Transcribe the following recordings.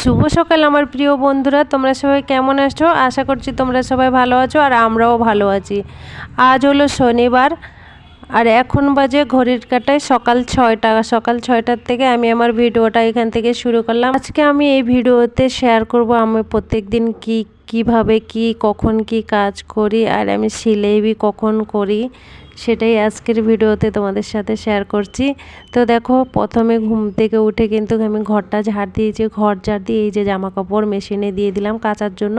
শুভ সকাল আমার প্রিয় বন্ধুরা, তোমরা সবাই কেমন আছো? আশা করছি তোমরা সবাই ভালো আছো আর আমরাও ভালো আছি। আজ হলো শনিবার আর এখন বাজে ঘড়ির কাটায় সকাল ছয়টা। সকাল ছয়টার থেকে আমি আমার ভিডিওটা এখান থেকে শুরু করলাম। আজকে আমি এই ভিডিওতে শেয়ার করব আমি প্রত্যেক দিন কী, কীভাবে কি, কখন কি কাজ করি আর আমি সিলেবি কখন করি। সেটাই আজকের ভিডিওতে তোমাদের সাথে শেয়ার করছি। তো দেখো, প্রথমে ঘুম থেকে উঠে কিন্তু আমি ঘরটা ঝাড় দিয়েছি, ঘর ঝাড় দিয়ে এই যে জামা কাপড় মেশিনে দিয়ে দিলাম কাচার জন্য।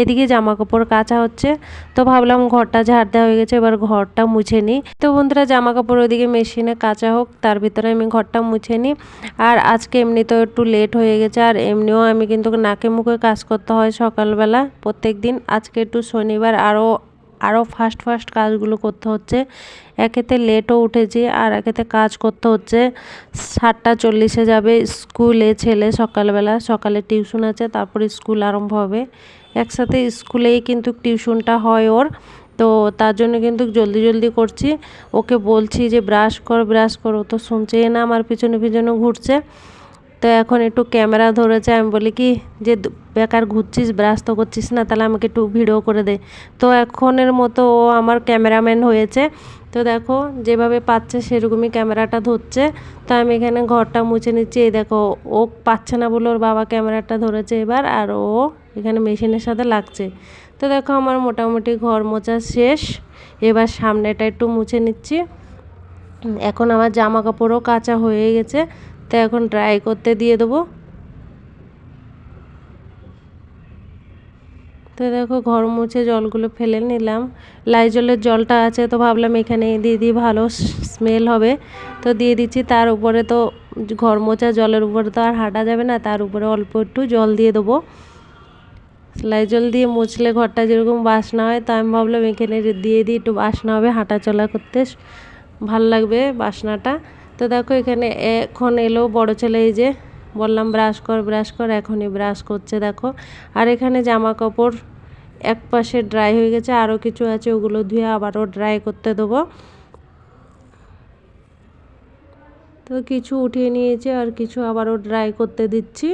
এদিকে জামা কাপড় কাচা হচ্ছে, তো ভাবলাম ঘরটা ঝাড় দেওয়া হয়ে গেছে, এবার ঘরটা মুছে নিই। তো বন্ধুরা জামা কাপড় ওদিকে মেশিনে কাচা হোক, তার ভিতরে আমি ঘরটা মুছে নিই। আর আজকে এমনি তো একটু লেট হয়ে গেছে, আর এমনিও আমি কিন্তু নাকে মুখে কাজ করতে হয় সকালবেলা প্রত্যেক দিন আজকে একটু শনিবার, আরও আরও ফাস্ট ফাস্ট কাজগুলো করতে হচ্ছে। একেতে লেটও উঠেছি আর একেতে কাজ করতে হচ্ছে। সাতটা চল্লিশে যাবে স্কুলে ছেলে সকালবেলা, সকালে টিউশন আছে, তারপরে স্কুল আরম্ভ হবে। একসাথে স্কুলেই কিন্তু টিউশনটা হয় ওর। তো তার জন্য কিন্তু জলদি জলদি করছি। ওকে বলছি যে, ব্রাশ কর ব্রাশ কর। ও তো শুনছেই না, আমার পিছনে পিছনে ঘুরছে। তো এখন একটু ক্যামেরা ধরেছে, আমি বলি কি যে বেকার ঘুরছিস ব্রাশ তো করছিস না, তাহলে আমাকে একটু ভিডিও করে দে। তো এখনের মতো ও আমার ক্যামেরাম্যান হয়েছে। তো দেখো যেভাবে পাচ্ছে সেরকমই ক্যামেরাটা ধরছে। তো আমি এখানে ঘরটা মুছে নিচ্ছি। এই দেখো, ও পাচ্ছে না বলে ওর বাবা ক্যামেরাটা ধরেছে এবার, আর ও এখানে মেশিনের সাথে লাগছে। তো দেখো আমার মোটামুটি ঘর মোছা শেষ। এবার সামনেটা একটু মুছে নিচ্ছি। এখন আমার জামা কাপড়ও কাঁচা হয়ে গেছে। তো এখন ড্রাই করতে দিয়ে দেবো। তো দেখো ঘর মুছে জলগুলো ফেলে নিলাম। লাইজলের জলটা আছে তো ভাবলাম এখানে দিয়ে দিই, ভালো স্মেল হবে। তো দিয়ে দিচ্ছি, তার উপরে তো ঘর মোছা জলের উপরে তো আর হাঁটা যাবে না, তার উপরে অল্প একটু জল দিয়ে দেবো। লাইজল দিয়ে মুছলে ঘরটা যেরকম বাসনা হয়, তা আমি ভাবলাম এখানে দিয়ে দিই একটু বাসনা হবে হাঁটা চলা করতে। ভালো লাগবে বাসনাটা। তো দেখো এখানে এখন এলো বড় ছেলে, এই যে বললাম ব্রাশ কর ব্রাশ কর, এখনই ব্রাশ করছে দেখো। আর এখানে জামা কাপড় এক পাশে ড্রাই হয়ে গেছে আরও কিছু আছে, ওগুলো ধুয়ে আবারও ড্রাই করতে দেবো। তো কিছু উঠিয়ে নিয়েছে আর কিছু আবারও ড্রাই করতে দিচ্ছি।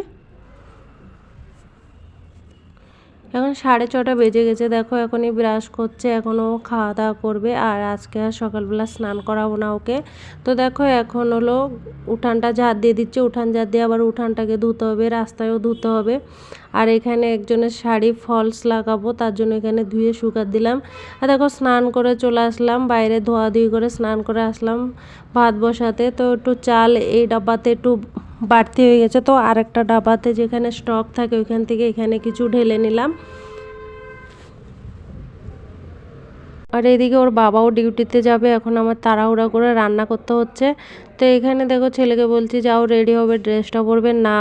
এখন সাড়ে ছটা বেজে গেছে। দেখো, এখনই ব্রাশ করছে, এখনও খাওয়া দাওয়া করবে আর আজকে আর সকালবেলা স্নান করাবো না ওকে। তো দেখো, এখন হলো উঠানটা ঝাড় দিয়ে দিচ্ছে। উঠান ঝাড় দিয়ে আবার উঠানটাকে ধুতে হবে, রাস্তায়ও ধুতে হবে। আর এখানে একজনের শাড়ি ফলস লাগাবো, তার জন্য এখানে ধুয়ে শুকাত দিলাম। আর দেখো, স্নান করে চলে আসলাম, বাইরে ধোয়াধুয়ি করে স্নান করে আসলাম ভাত বসাতে। তো একটু চাল এই ডাব্বাতে একটু বাড়তি হয়ে গেছে। তো আরেকটা ডাবাতে যেখানে স্টক থাকে, ওইখান থেকে এখানে কিছু ঢেলে নিলাম। আর এদিকে ওর বাবাও ডিউটিতে যাবে, এখন আমার তাড়াহুড়া করে রান্না করতে হচ্ছে। তো এখানে দেখো ছেলেকে বলছি, যাও রেডি হবে, ড্রেসটা পরবে না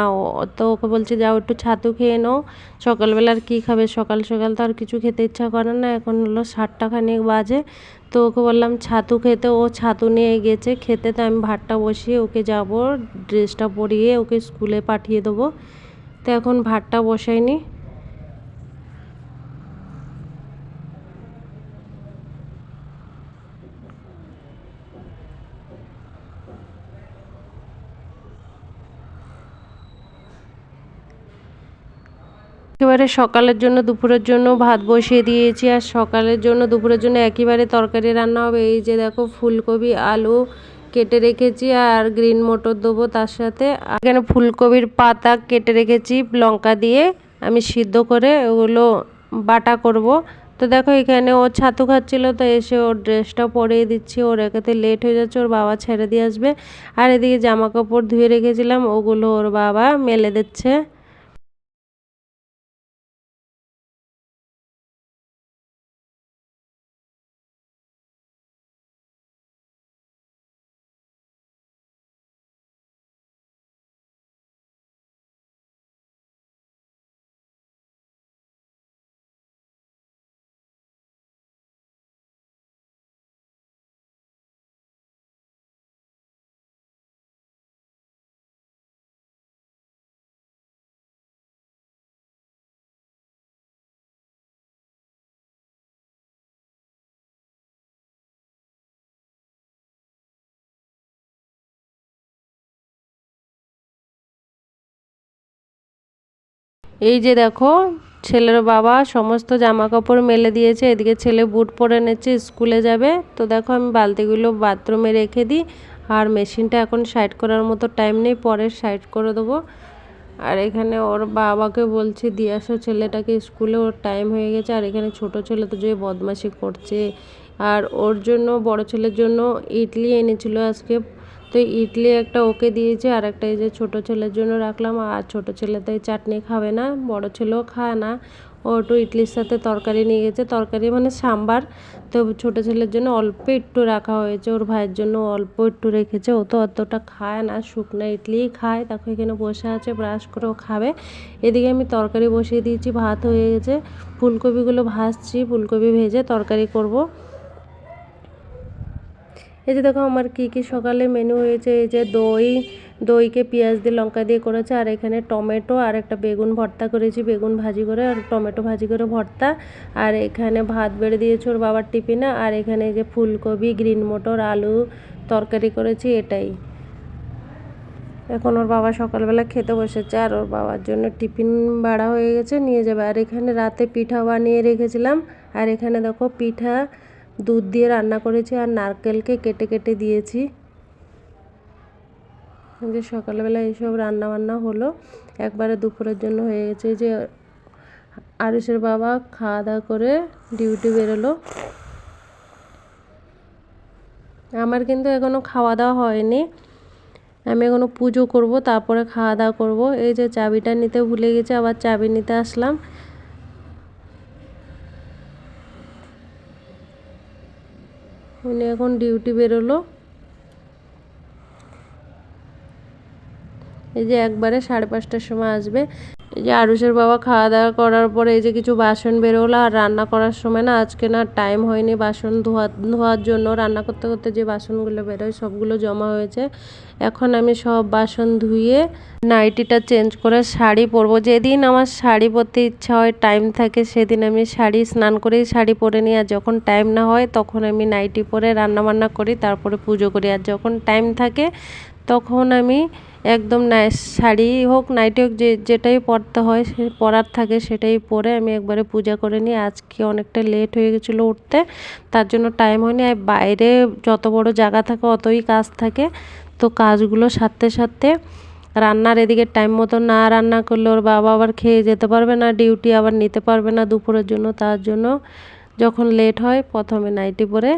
তো ওকে বলছি, যাও, একটু ছাতু খেয়ে নাও। সকালবেলা আর কী খাবে? সকাল সকাল তো আর কিছু খেতে ইচ্ছা করে না। এখন হলো সাতটা খানিক বাজে। তো ওকে বললাম, ছাতু খেতে, ও ছাতু নিয়ে গেছে, খেতে তো আমি ভাতটা বসিয়ে ওকে যাব ড্রেসটা পরিয়ে ওকে স্কুলে পাঠিয়ে দেবো। তো এখন ভাতটা বসাইনি একেবারে সকালের জন্য, দুপুরের জন্য ভাত বসিয়ে দিয়েছি আর সকালের জন্য, দুপুরের জন্য একেবারে তরকারি রান্না হবে। এই যে দেখো ফুলকপি, আলু কেটে রেখেছি আর গ্রিন মটর দেবো তার সাথে। এখানে ফুলকপির পাতা কেটে রেখেছি, লঙ্কা দিয়ে আমি সিদ্ধ করে ওগুলো বাটা করব। তো দেখো এখানে ও ছাতু খাচ্ছিল, তো এসে ওর ড্রেসটা পরিয়ে দিচ্ছি। ওর একাতে লেট হয়ে যাচ্ছে, ওর বাবা ছেড়ে দিয়ে আসবে। আর এদিকে জামা কাপড় ধুয়ে রেখেছিলাম, ওগুলো ওর বাবা মেলে দিচ্ছে। এই যে দেখো, ছেলের বাবা সমস্ত জামা কাপড় মেলে দিয়েছে, এদিকে ছেলে বুট পরে নিচ্ছে স্কুলে যাবে। তো দেখো, আমি বালতিগুলো বাথরুমে রেখে দিই, আর মেশিনটা এখন সাইড করার মতো টাইম নেই, পরে সাইড করে দেবো। আর এখানে ওর বাবাকে বলছি, দিয়ে আসো ছেলেটাকে, স্কুলে ওর টাইম হয়ে গেছে। আর এখানে ছোট ছেলে তো যে বদমাশি করছে। আর ওর জন্য, বড় ছেলের জন্য, ইডলি এনেছিল আজকে। তো ইডলি একটা ওকে দিয়েছে, আর একটা এই যে ছোটো ছেলের জন্য রাখলাম। আর ছোটো ছেলে তো এই চাটনি খাবে না, বড় ছেলেও খায় না। ও একটু ইডলির সাথে তরকারি নিয়ে গেছে। তরকারি মানে সাম্বার। তো ছোটো ছেলের জন্য অল্প একটু রাখা হয়েছে। ওর ভাইয়ের জন্য অল্প একটু রেখেছে। ও তো অতটা খায় না, শুকনো ইডলি খায়। তাকে এখানে বসে আছে, ব্রাশ করে ও খাবে। এদিকে আমি তরকারি বসিয়ে দিয়েছি, ভাত হয়ে গেছে। ফুলকপিগুলো ভাজছি, ফুলকপি ভেজে তরকারি করব। এই যে দেখো আমার কি কি সকালে মেনু হয়েছে, এই যে দই, দইকে পেঁয়াজ দিয়ে লঙ্কা দিয়ে করেছে, আর এখানে টমেটো আর একটা বেগুন ভর্তা করেছি, বেগুন ভাজি করে আর টমেটো ভাজি করে ভর্তা। আর এখানে ভাত বেড়ে দিয়েছে ওর বাবার টিফিনে, আর এখানে এই যে ফুলকপি, গ্রিন মটর, আলু তরকারি করেছি, এটাই। এখন ওর বাবা সকালবেলা খেতে বসেছে, আর ওর বাবার জন্য টিফিন ভাড়া হয়ে গেছে, নিয়ে যাবে। আর এখানে রাতে পিঠা বানিয়ে রেখেছিলাম, আর এখানে দেখো পিঠা দুধ দিয়ে রান্না করেছি আর নারকেলকে কেটে কেটে দিয়েছি। যে সকালবেলা এইসব রান্না বান্না হলো। একবারে দুপুরের জন্য হয়ে গেছে যে আরুষের বাবা খাওয়া দাওয়া করে ডিউটি বেরোলো। আমার কিন্তু এখনও খাওয়া দাওয়া হয়নি। আমি এখনও পুজো করব, তারপরে খাওয়া দাওয়া করব। এই যে চাবিটা নিতে ভুলে গেছে, আবার চাবি নিতে আসলাম। উনি এখন ডিউটি বেরোলো। এই যে একবারে সাড়ে পাঁচটার সময় আসবে। এই যে আরুষের বাবা খাওয়া দাওয়া করার পরে এই যে কিছু বাসন বেরোলো, আর রান্না করার সময় না আজকে না টাইম হয়নি বাসন ধোয়া, ধোয়ার জন্য। রান্না করতে করতে যে বাসনগুলো বেরোয় সবগুলো জমা হয়েছে। এখন আমি সব বাসন ধুয়ে নাইটিটা চেঞ্জ করে শাড়ি পরবো। যেদিন আমার শাড়ি পরতে ইচ্ছা হয় টাইম থাকে সেদিন আমি শাড়ি, স্নান করেই শাড়ি পরে নিই। আর যখন টাইম না হয়, তখন আমি নাইটি পরে রান্না বান্না করি, তারপরে পুজো করি। আর যখন টাইম থাকে তখন আমি একদম শাড়ি হোক নাইটি হোক, যে, যেটাই পরতে হয়, সে, পরার থাকে সেটাই পরে আমি একবারে পূজা করে নিই। আজকে অনেকটা লেট হয়ে গেছিল উঠতে, তার জন্য টাইম হয়নি। আর বাইরে যত বড় জায়গা থাকে, অতই কাজ থাকে। তো কাজগুলো সারতে সারতে রান্নার এদিকে টাইম মতো না রান্না করলে ওর বাবা আবার খেয়ে যেতে পারবে না ডিউটি আবার নিতে পারবে না দুপুরের জন্য। তার জন্য যখন লেট হয়, প্রথমে নাইটি পরে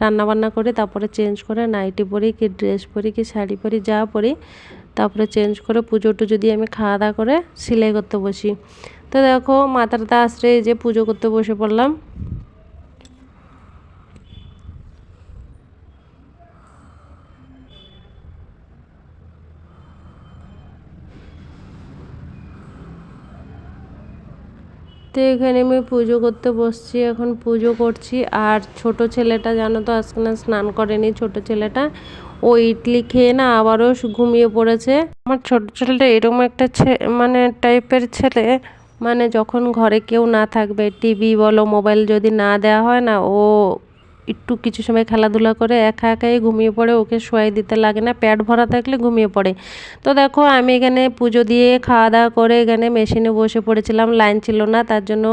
রান্না বান্না করে, তারপরে চেঞ্জ করে নাইটি পরি কি ড্রেস পরি কি শাড়ি পরি যা পরি, তারপরে চেঞ্জ করে পুজো টুজো দিয়ে আমি খাওয়া দাওয়া করে সেলাই করতে বসি। তো দেখো মাথাটা আশ্রে যে পুজো করতে বসে পড়লাম। তো এখানে আমি পুজো করতে বসছি, এখন পুজো করছি। আর ছোট ছেলেটা জানো তো, আজকে না স্নান করেনি, ছোট ছেলেটা। ও ইডলি খেয়ে না আবারও ঘুমিয়ে পড়েছে। আমার ছোট ছেলেটা এরকম একটা মানে টাইপের ছেলে। মানে যখন ঘরে কেউ না থাকবে টিভি বলো মোবাইল যদি না দেওয়া হয় না, ও একটু কিছু সময় খেলাধুলা করে একা একাই ঘুমিয়ে পড়ে, ওকে শোয়াই দিতে লাগে না প্যাড ভরা থাকলে ঘুমিয়ে পড়ে। তো দেখো, আমি এখানে পুজো দিয়ে খাওয়া দাওয়া করে এখানে মেশিনে বসে পড়েছিলাম, লাইন ছিল না, তার জন্য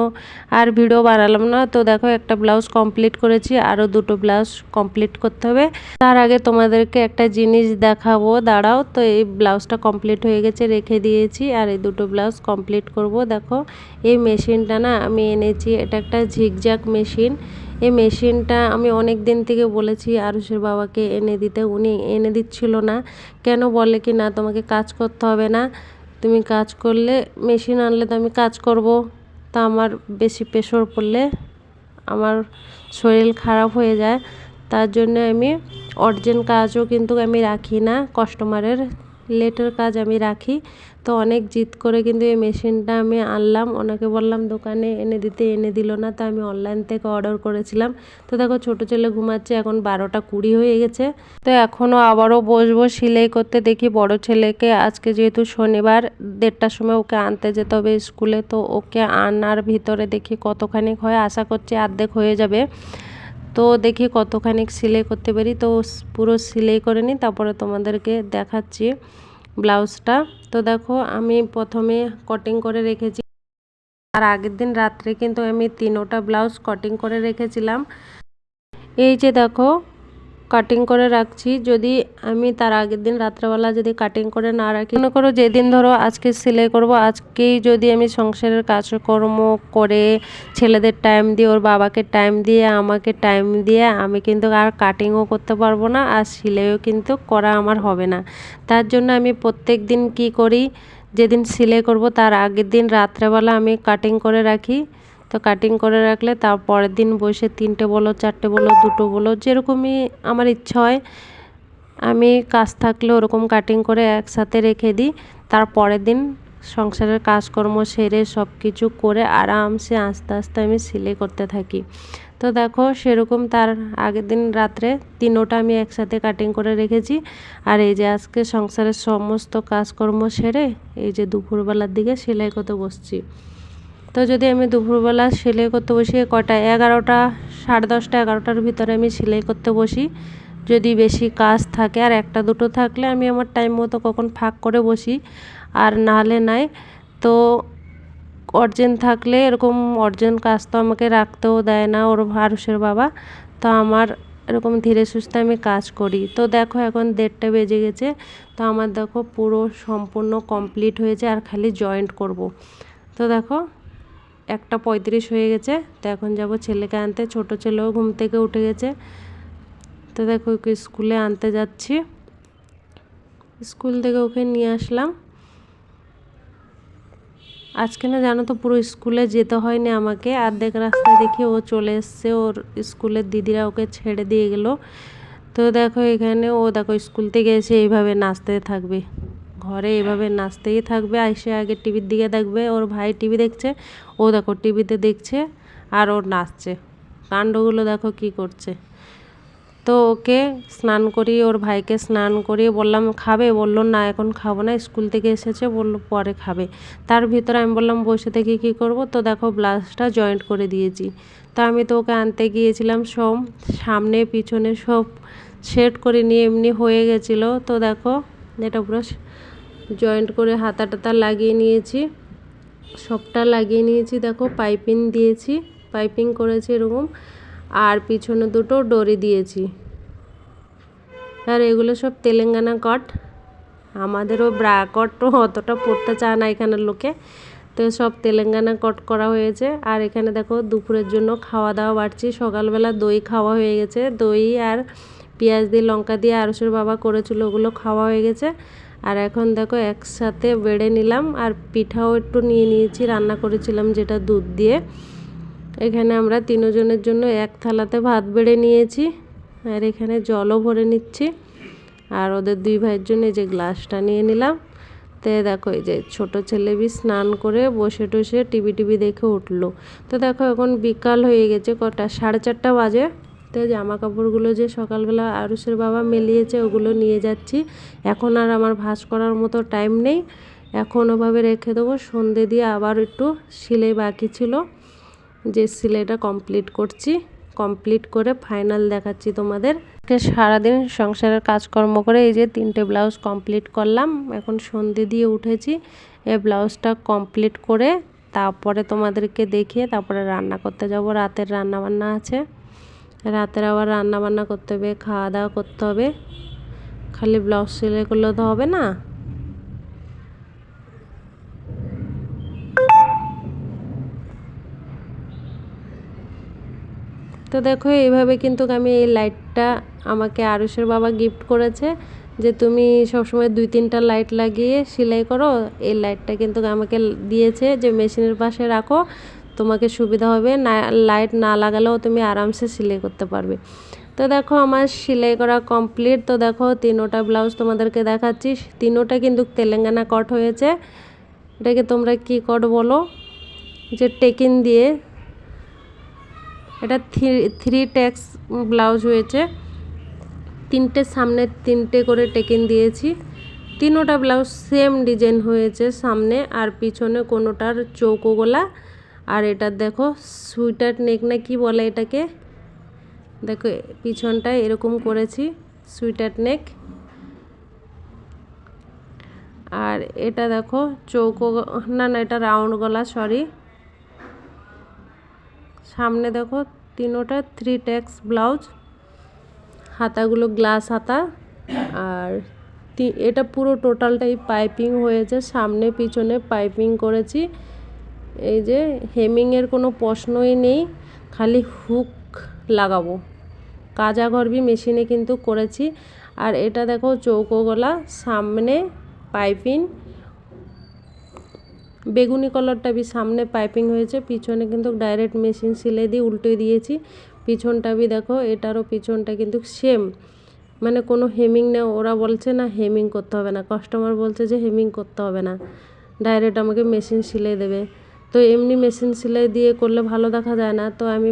আর ভিডিও বানালাম না। তো দেখো, একটা ব্লাউজ কমপ্লিট করেছি, আরও দুটো ব্লাউজ কমপ্লিট করতে হবে। তার আগে তোমাদেরকে একটা জিনিস দেখাবো, দাঁড়াও। তো এই ব্লাউজটা কমপ্লিট হয়ে গেছে, রেখে দিয়েছি, আর এই দুটো ব্লাউজ কমপ্লিট করব। দেখো, এই মেশিনটা না আমি এনেছি, এটা একটা ঝিকঝাক মেশিন। এই মেশিনটা আমি অনেক দিন থেকে বলেছি আরুষের বাবাকে এনে দিতে। উনি এনে দিচ্ছিল না। কেন বলে কি না, তোমাকে কাজ করতে হবে না। তুমি কাজ করলে, মেশিন আনলে তো আমি কাজ করব। তা আমার বেশি প্রেশার পড়লে আমার শরীর খারাপ হয়ে যায়। তার জন্য আমি অর্জেন্ট কাজও কিন্তু আমি রাখি না কাস্টমারের লেটের কাজ আমি রাখি। তো অনেক জিদ করে কিন্তু এই মেশিনটা আমি আনলাম। ওনাকে বললাম, দোকানে এনে দিতে, এনে দিল না। তো আমি অনলাইন থেকে অর্ডার করেছিলাম। তো দেখো, ছোটো ছেলে ঘুমাচ্ছে, এখন বারোটা কুড়ি হয়ে গেছে। তো এখনও আবারও বসবো সিলাই করতে। দেখি বড় ছেলেকে আজকে যেহেতু শনিবার, দেড়টার সময় ওকে আনতে যেতে হবে স্কুলে। তো ওকে আনার ভিতরে দেখি কতখানি হয় আশা করছি অর্ধেক হয়ে যাবে। তো দেখি কতখানি সেলাই করতে পারি। তো পুরো সেলাই করে নিই, তারপরে তোমাদেরকে দেখাচ্ছি ব্লাউজটা। তো দেখো, আমি প্রথমে কটিং করে রেখেছি। আর আগের দিন রাত্রে কিন্তু আমি তিনোটা ব্লাউজ কটিং করে রেখেছিলাম। এই যে দেখো কাটিং করে রাখছি। যদি আমি তার আগের দিন রাত্রেবেলা যদি কাটিং করে না রাখি, মনে করো যেদিন ধরো আজকে সেলাই করব, আজকেই যদি আমি সংসারের কাজকর্ম করে ছেলেদের টাইম দিয়ে, ওর বাবাকে টাইম দিয়ে, আমাকে টাইম দিয়ে, আমি কিন্তু আর কাটিংও করতে পারব না, আর সেলাইও কিন্তু করা আমার হবে না। তার জন্য আমি প্রত্যেক দিন কী করি, যেদিন সেলাই করব, তার আগের দিন রাত্রেবেলা আমি কাটিং করে রাখি। তো কাটিং করে রাখলে তার পরের দিন বসে তিনটে বলো, চারটে বলো, দুটো বলো, যেরকমই আমার ইচ্ছা হয়, আমি কাজ থাকলে ওরকম কাটিং করে একসাথে রেখে দিই। তার পরের দিন সংসারের কাজকর্ম সেরে সব কিছু করে আরামসে আস্তে আস্তে আমি সেলাই করতে থাকি। তো দেখো, সেরকম তার আগের দিন রাত্রে তিনোটা আমি একসাথে কাটিং করে রেখেছি। আর এই যে আজকে সংসারের সমস্ত কাজকর্ম সেরে এই যে দুপুরবেলার দিকে সেলাই করতে বসছি। তো যদি আমি দুপুরবেলা সেলাই করতে বসি, কটা, এগারোটা, সাড়ে দশটা, এগারোটার ভিতরে আমি সেলাই করতে বসি। যদি বেশি কাজ থাকে, আর একটা, দুটো থাকলে আমি আমার টাইম মতো কখন ফাঁক করে বসি। আর নাহলে নাই, তো অর্জেন্ট থাকলে এরকম অর্জেন্ট কাজ তো আমাকে রাখতেও দেয় না ওর ভারুষের বাবা। তো আমার এরকম ধীরে সুস্থে আমি কাজ করি। তো দেখো এখন দেড়টা বেজে গেছে, তো আমার দেখো পুরো সম্পূর্ণ কমপ্লিট হয়েছে, আর খালি জয়েন্ট করব। তো দেখো একটা পঁয়ত্রিশ হয়ে গেছে। তো এখন যাব ছেলেকে আনতে। ছোট ছেলেও ঘুম থেকে উঠে গেছে। তো দেখো ওকে স্কুলে আনতে যাচ্ছি। স্কুল থেকে ওকে নিয়ে আসলাম। আজকে না জানো তো পুরো স্কুলে যেতে হয়নি আমাকে। অর্ধেক রাস্তায় দেখি ও চলে এসছে। ওর স্কুলের দিদিরা ওকে ছেড়ে দিয়ে গেলো। তো দেখো এখানে ও দেখো স্কুল থেকে এসে এইভাবে নাচতে থাকবে। ঘরে এভাবে নাচতেই থাকবে এসে আগে টিভির দিকে দেখবে ওর ভাই টিভি দেখছে ও দেখো টিভিতে দেখছে আর ও নাচছে। কাণ্ডগুলো দেখো কি করছে। তো ওকে স্নান করিয়ে ওর ভাইকে স্নান করিয়ে বললাম খাবে? বলল না এখন খাব না স্কুল থেকে এসেছে বলল পরে খাবে। তার ভিতরে আমি বললাম বসে থেকে কী করব? তো দেখো ব্লাউজটা জয়েন্ট করে দিয়েছি। তো আমি তো ওকে আনতে গিয়েছিলাম সব সামনে পিছনে সব সেট করে নিয়ে এমনি হয়ে গেছিল। তো দেখো এটা পুরো জয়েন্ট করে হাতা টাতা লাগিয়ে নিয়েছি। সবটা লাগিয়ে নিয়েছি, দেখো, পাইপিং দিয়েছি, পাইপিং করেছি এরকম। আর পিছনে দুটো ডরি দিয়েছি। আর এগুলো সব তেলেঙ্গানা কট। আমাদেরও ব্রা কটও অতটা পড়তে চায় না এখানের লোকে। তো সব তেলেঙ্গানা কট করা হয়েছে। আর এখানে দেখো, দুপুরের জন্য খাওয়া দাওয়া বাড়ছি। সকালবেলা দই খাওয়া হয়ে গেছে। দই আর পেঁয়াজ দিয়ে, লঙ্কা দিয়ে আরসের বাবা করেছিল, ওগুলো খাওয়া হয়ে গেছে। আর এখন দেখো একসাথে বেড়ে নিলাম আর পিঠাও একটু নিয়ে নিয়েছি, রান্না করেছিলাম যেটা দুধ দিয়ে। এখানে আমরা তিনজনের জন্য এক থালাতে ভাত বেড়ে নিয়েছি আর এখানে জলও ভরে নিচ্ছি। আর ওদের দুই ভাইয়ের জন্য এই যে গ্লাসটা নিয়ে নিলাম। তে দেখো এই যে ছোটো ছেলে বি স্নান করে বসে টসে টিভি টিভি দেখে উঠল। তো দেখো এখন বিকাল হয়ে গেছে কটা, সাড়ে চারটা বাজে। তো জামা কাপড়গুলো যে সকালবেলা আরুষের বাবা মেলিয়েছে ওগুলো নিয়ে যাচ্ছি। এখন আর আমার ভাস করার মতো টাইম নেই। এখন ওভাবে রেখে দেবো। সন্ধে দিয়ে আবার একটু সিলাই বাকি ছিল। যে সিলাইটা কমপ্লিট করছি। কমপ্লিট করে ফাইনাল দেখাচ্ছি তোমাদের। সারাদিন সংসারের কাজকর্ম করে এই যে তিনটে ব্লাউজ কমপ্লিট করলাম। এখন সন্ধে দিয়ে উঠেছি। এই ব্লাউজটা কমপ্লিট করে তারপরে তোমাদেরকে দেখিয়ে তারপরে রান্না করতে যাব। রাতের রান্না বান্না আছে। রাতের আবার রান্না বান্না করতে হবে খাওয়া দাওয়া করতে হবে। খালি ব্লাউজ সেলাই করলে তো হবে না। তো দেখো, এইভাবে কিন্তু আমি এই লাইটটা আমাকে আরুষের বাবা গিফট করেছে যে তুমি সবসময় দুই তিনটা লাইট লাগিয়ে সেলাই করো। এই লাইটটা কিন্তু আমাকে দিয়েছে যে মেশিনের পাশে রাখো। তোমাকে সুবিধা হবে, না লাইট না লাগালেও তুমি আরামসে সেলাই করতে পারবে। তো দেখো আমার সেলাই করা কমপ্লিট তো দেখো তিনোটা ব্লাউজ তোমাদেরকে দেখাচ্ছি। তিনোটা কিন্তু তেলেঙ্গানা কট হয়েছে। এটাকে তোমরা কি কট বলো? যে টেকিন দিয়ে। এটা থ্রি থ্রি ট্যাক্স ব্লাউজ হয়েছে। তিনটে সামনে তিনটে করে টেকিন দিয়েছি। তিনোটা ব্লাউজ সেম ডিজাইন হয়েছে সামনে, আর পিছনে কোনোটার চৌকো গোলা। আর এটা দেখো সুইটার নেক না কি বলে এটাকে? দেখো পিছনটায় এরকম করেছি সুইটার নেক আর এটা দেখো, চৌকো, না না, এটা রাউন্ড গলা সরি সামনে দেখো, তিনোটা থ্রি ট্যাক্স ব্লাউজ হাতাগুলো গ্লাস হাতা। আর এটা পুরো টোটালটাই পাইপিং হয়েছে। সামনে, পিছনে পাইপিং করেছি। এই যে হেমিংয়ের কোনো প্রশ্নই নেই, খালি হুক লাগাবো। কাজা ঘরবি মেশিনে কিন্তু করেছি। আর এটা দেখো চৌকো গলা সামনে পাইপিং, বেগুনি কালারটা বি সামনে পাইপিং হয়েছে, পিছনে কিন্তু ডাইরেক্ট মেশিন সিলাই দিয়ে উল্টে দিয়েছি। পিছনটা বি দেখো, এটারও পিছনটা কিন্তু সেম মানে কোনো হেমিং না ওরা বলছে না হেমিং করতে হবে না কাস্টমার বলছে যে হেমিং করতে হবে না। ডাইরেক্ট আমাকে মেশিন সিলাই দেবে। তো এমনি মেশিন সেলাই দিয়ে করলে ভালো দেখা যায় না। তো আমি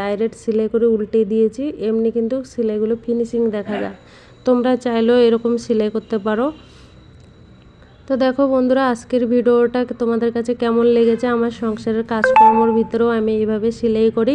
ডাইরেক্ট সেলাই করে উল্টে দিয়েছি। এমনি কিন্তু সেলাইগুলো ফিনিশিং দেখা যায়। তোমরা চাইলেও এরকম সেলাই করতে পারো। তো দেখো বন্ধুরা, আজকের ভিডিওটা তোমাদের কাছে কেমন লেগেছে? আমার সংসারের কাজকর্মর ভিতরেও আমি এইভাবে সেলাই করি।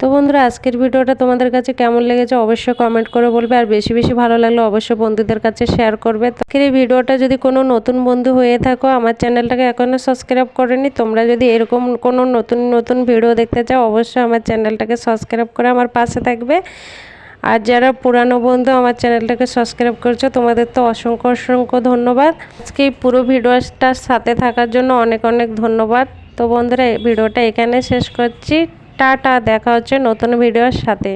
তো বন্ধুরা, আজকের ভিডিওটা তোমাদের কাছে কেমন লেগেছে অবশ্যই কমেন্ট করে বলবে। আর বেশি বেশি ভালো লাগলে অবশ্যই বন্ধুদের কাছে শেয়ার করবে। আজকের এই ভিডিওটা যদি কোনো নতুন বন্ধু হয়ে থাকো, আমার চ্যানেলটাকে এখনও সাবস্ক্রাইব করেনি, তোমরা যদি এরকম কোনো নতুন নতুন ভিডিও দেখতে চাও, অবশ্যই আমার চ্যানেলটাকে সাবস্ক্রাইব করে আমার পাশে থাকবে। আর যারা পুরানো বন্ধু আমার চ্যানেলটাকে সাবস্ক্রাইব করছ, তোমাদের তো অসংখ্য অসংখ্য ধন্যবাদ। আজকে এই পুরো ভিডিওটার সাথে থাকার জন্য অনেক অনেক ধন্যবাদ। তো বন্ধুরা ভিডিওটা এখানে শেষ করছি। টাটা, দেখা হচ্ছে নতুন ভিডিওর সাথে।